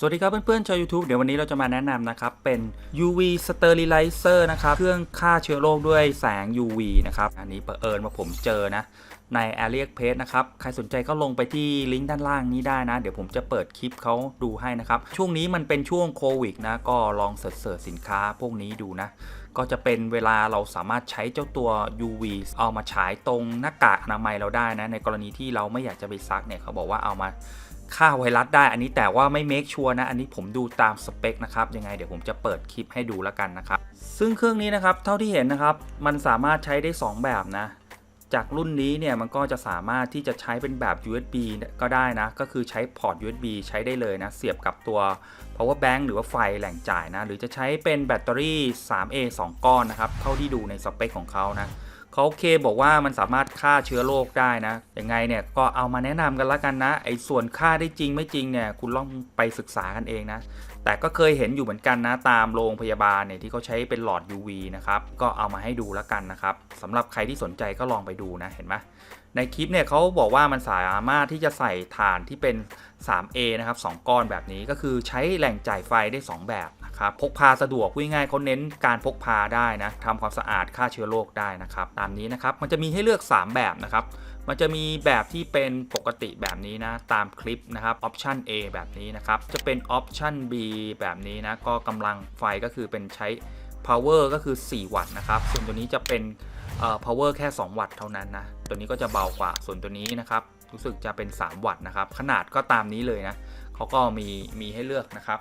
สวัสดีครับเพื่อนๆชาว YouTube เดี๋ยววันนี้เราจะมาแนะนำนะครับ เป็น UV Sterilizer นะครับ เครื่องฆ่าเชื้อโรคด้วยแสง UV นะครับ อันนี้เผอิญมาผมเจอนะ ใน a l i e x p r e นะครับ ใครสนใจก็ลงไปที่ลิงก์ด้านล่างนี้ได้นะ เดี๋ยวผมจะเปิดคลิปเขาดูให้นะครับ ช่วงนี้มันเป็นช่วงโควิดนะ ก็ลองเสิร์ชสินค้าพวกนี้ดูนะ ก็จะเป็นเวลาเราสามารถใช้เจ้าตัว UV เอามาฉายตรงหน้ากากอนามัยเราได้นะ ในกรณีที่เราไม่อยากจะไปซักเนี่ยเขาบอกว่าเอามา ฆ่าไวรัสได้ อันนี้แต่ว่าไม่เมคชัวร์นะ อันนี้ผมดูตามสเปคนะครับ ยังไงเดี๋ยวผมจะเปิดคลิปให้ดูแล้วกันนะครับ ซึ่งเครื่องนี้นะครับ เท่าที่เห็นนะครับ มันสามารถใช้ได้ 2 แบบนะ จากรุ่นนี้เนี่ยมันก็จะสามารถที่จะใช้เป็นแบบ USB ก็ได้นะ ก็คือใช้พอร์ต USB ใช้ได้เลยนะ เสียบกับตัว power bank หรือว่าไฟแหล่งจ่ายนะ หรือจะใช้เป็นแบตเตอรี่ 3A 2 ก้อนนะครับ เท่าที่ดูในสเปคของเขานะเขาเคบอกว่ามันสามารถฆ่าเชื้อโรคได้นะยังไงเนี่ยก็เอามาแนะนำกันล้วกันนะไอ้ส่วนฆ่าได้จริงไม่จริงเนี่ยคุณลองไปศึกษากันเองนะ แต่ก็เคยเห็นอยู่เหมือนกันนะตามโรงพยาบาลเนี่ยที่เขาใช้เป็นหลอด UV นะครับก็เอามาให้ดูล้วกันนะครับสำหรับใครที่สนใจก็ลองไปดูนะเห็นไหมในคลิปเนี่ยเขาบอกว่ามันสามารถที่จะใส่ถ่านที่เป็น 3A นะครับ2ก้อนแบบนี้ก็คือใช้แหล่งจ่ายไฟได้ 2 แบบ นะครับพกพาสะดวกพูดง่ายๆเขาเน้นการพกพาได้นะทำความสะอาดฆ่าเชื้อโรคได้นะครับตามนี้นะครับมันจะมีให้เลือก 3 แบบนะครับมันจะมีแบบที่เป็นปกติแบบนี้นะตามคลิปนะครับออปชัน A แบบนี้นะครับจะเป็นออปชัน B แบบนี้นะก็กำลังไฟก็คือเป็นใช้ power ก็คือ 4 วัตต์นะครับส่วนตัวนี้จะเป็นเอ่อ power แค่ 2 วัตต์เท่านั้นนะตัวนี้ก็จะเบากว่าส่วนตัวนี้นะครับรู้สึกจะเป็น 3 วัตต์นะครับขนาดก็ตามนี้เลยนะเขาก็มีมีให้เลือกนะครับ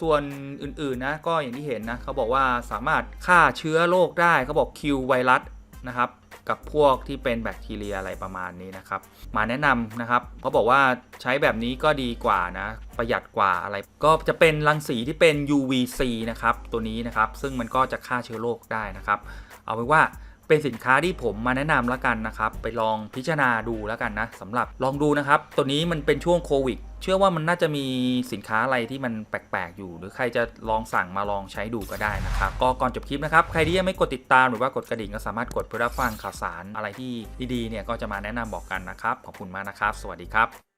ส่วนอื่นๆนะก็อย่างที่เห็นนะเขาบอกว่าสามารถฆ่าเชื้อโรคได้เขาบอกคิวไวรัสนะครับกับพวกที่เป็นแบคทีเรียอะไรประมาณนี้นะครับมาแนะนำนะครับเขาบอกว่าใช้แบบนี้ก็ดีกว่านะประหยัดกว่าอะไร ก็จะเป็นรังสีที่เป็น UVC นะครับตัวนี้นะครับซึ่งมันก็จะฆ่าเชื้อโรคได้นะครับ เอาเป็นว่า เป็นสินค้าที่ผมมาแนะนำแล้วกันนะครับ ไปลองพิจารณาดูแล้วกันนะสำหรับลองดูนะครับ ตัวนี้มันเป็นช่วงโควิดเชื่อว่ามันน่าจะมีสินค้าอะไรที่มันแปลก ๆ อยู่ หรือใครจะลองสั่งมาลองใช้ดูก็ได้นะครับ ก็ก่อนจบคลิปนะครับ ใครที่ยังไม่กดติดตามหรือว่ากดกระดิ่งก็สามารถกดเพื่อรับฟังข่าวสารอะไรที่ดีๆเนี่ยก็จะมาแนะนำบอกกันนะครับ ขอบคุณมากนะครับ สวัสดีครับ